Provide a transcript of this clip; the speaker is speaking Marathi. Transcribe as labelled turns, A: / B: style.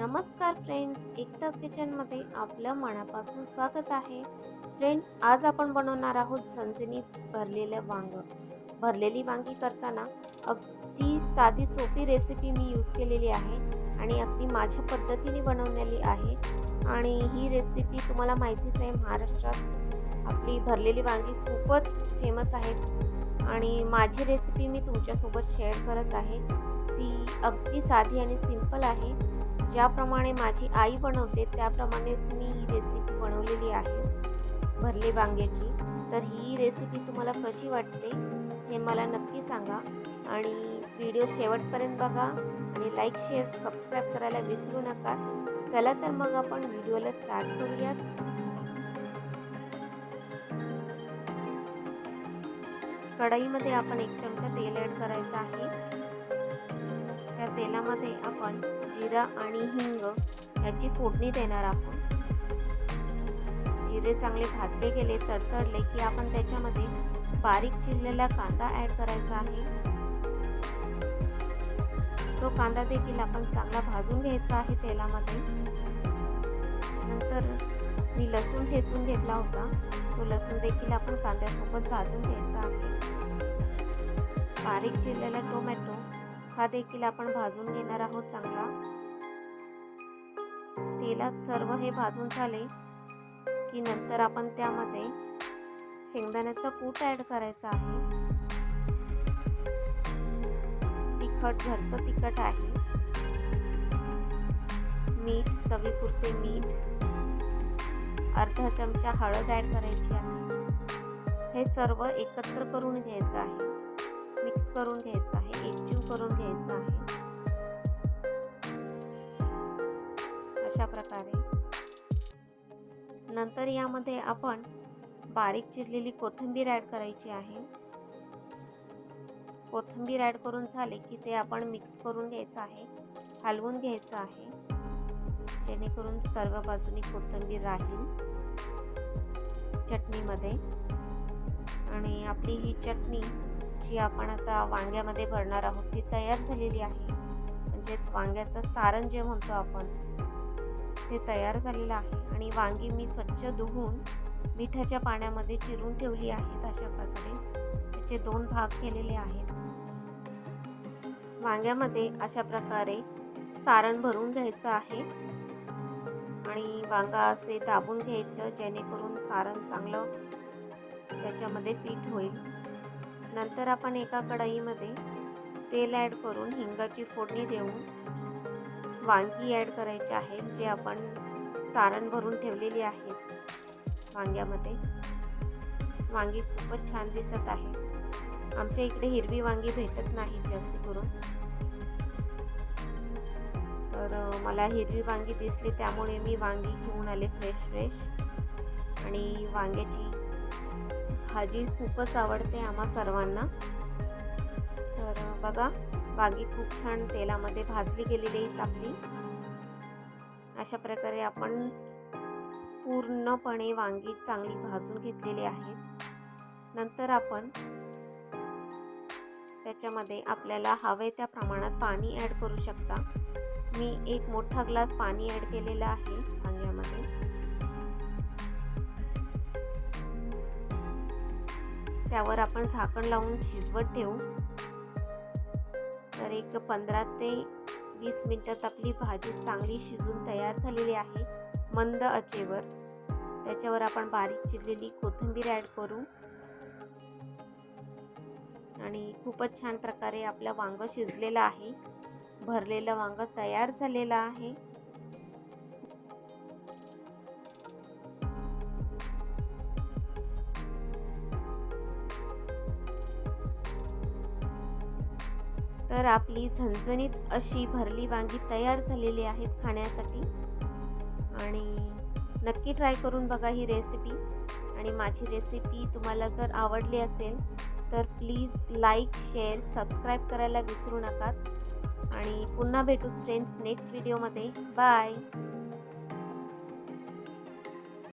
A: नमस्कार फ्रेंड्स एकताच किचनमध्ये आपलं मनापासून स्वागत आहे. फ्रेंड्स आज आपण बनवणार आहोत झणझणीत भरलेलं वांग. भरलेली वांगी करताना अगदी साधी सोपी रेसिपी मी यूज केलेली आहे आणि अगदी माझ्या पद्धतीने बनवलेली आहे. आणि ही रेसिपी तुम्हाला माहितीच आहे महाराष्ट्रात आपली भरलेली वांगी खूपच फेमस आहेत आणि माझी रेसिपी मी तुमच्यासोबत शेअर करत आहे. ती अगदी साधी आणि सिंपल आहे. ज्याप्रमाणे माझी आई बनवते त्याप्रमाणेच मी ही रेसिपी बनवलेली आहे. भरले वांग्याची. तर ही रेसिपी तुम्हाला कशी वाटते हे मला नक्की सांगा. आणि व्हिडिओ शेवटपर्यंत बघा. आणि लाईक शेअर सबस्क्राईब करायला विसरू नका. चला तर मग आपण व्हिडिओला स्टार्ट करूयात. कढईमध्ये आपण एक चमचा तेल ॲड करायचं आहे. त्या तेलामध्ये आपण जिरा आणि हिंग याची फोडणी देणार आहोत. जिरे चांगले भाजले गेले तडतडले की आपण त्याच्यामध्ये बारीक चिरलेला कांदा ॲड करायचा आहे. तो कांदा देखील आपण चांगला भाजून घ्यायचा आहे तेलामध्ये. नंतर मी लसूण ठेचून घेतला होता. तो लसूण देखील आपण कांद्यासोबत भाजून घ्यायचा आहे. बारीक चिरलेला टोमॅटो हा देखील आपण भाजून घेणार आहोत चांगला. तेलात सर्व हे भाजून झाले की नंतर आपण त्यामध्ये शेंगदाण्याचा कूट ॲड करायचा आहे. तिखट घरचं तिखट आहे. मीठ चवीपुरते मीठ अर्धा चमचा हळद ॲड करायची आहे. हे सर्व एकत्र करून घ्यायचं आहे. मिक्स करून घ्यायचं आहे. एकजीव करून नंतर यामध्ये आपण बारीक चिरलेली कोथिंबीर ॲड करायची आहे. कोथिंबीर ॲड करून झाले की ते आपण मिक्स करून घ्यायचं आहे हलवून घ्यायचं आहे. जेणेकरून सर्व बाजूनी कोथिंबीर राहील चटणीमध्ये. आणि आपली ही चटणी जी आपण आता वांग्यामध्ये भरणार आहोत ती तयार झालेली आहे. म्हणजेच वांग्याचं सारण जे म्हणतो आपण ते तयार झालेलं आहे. आणि वांगी मी स्वच्छ धुवून मिठाच्या पाण्यामध्ये चिरून ठेवली आहेत अशा प्रकारे. त्याचे दोन भाग केलेले आहेत. वांग्यामध्ये अशा प्रकारे सारण भरून घ्यायचं आहे. आणि वांगा असे दाबून घ्यायचं जेणेकरून सारण चांगलं त्याच्यामध्ये फिट होईल. नंतर आपण एका कढईमध्ये तेल ॲड करून हिंगाची फोडणी देऊन वांगी ॲड करायची आहेत जे आपण सारण भरून ठेवलेली आहेत. वांग्यामध्ये. वांगी खूपच छान दिसत आहे. आमच्या इकडे हिरवी वांगी भेटत नाही जास्त करून. तर मला हिरवी वांगी दिसली त्यामुळे मी वांगी घेऊन आले फ्रेश फ्रेश आणि वांग्याची भाजी खूपच आवडते आम्हा सर्वांना. तर बघा वांगी खूप छान तेलामध्ये भाजली गेलेली आहेत आपली. अशा प्रकारे आपण पूर्णपणे वांगी चांगली भाजून घेतलेली आहेत नंतर आपण त्याच्यामध्ये आपल्याला हवे त्या प्रमाणात पाणी ॲड करू शकता. मी एक मोठा ग्लास पाणी ॲड केलेला आहे वांग्यामध्ये. त्यावर आपण झाकण लावून शिजवत ठेवू. तर एक पंधरा ते वीस मिनटात आपली भाजी चांगली शिजून तयार झालेली आहे मंद आचेवर. त्याच्यावर आपण बारीक चिरलेली कोथिंबीर ॲड करू. आणि खूपच छान प्रकारे आपलं वांगं शिजलेलं आहे. भरलेलं वांगं तयार झालेलं आहे. तर आपली झणझणीत अशी भरली वांगी तयार झालेली आहेत खाण्यासाठी. आणि नक्की ट्राय करून बघा ही रेसिपी आणि माझी रेसिपी तुम्हाला जर आवडली असेल तर प्लीज लाईक शेअर सबस्क्राईब करायला विसरू नका. आणि पुन्हा भेटू फ्रेंड्स नेक्स्ट व्हिडिओमध्ये बाय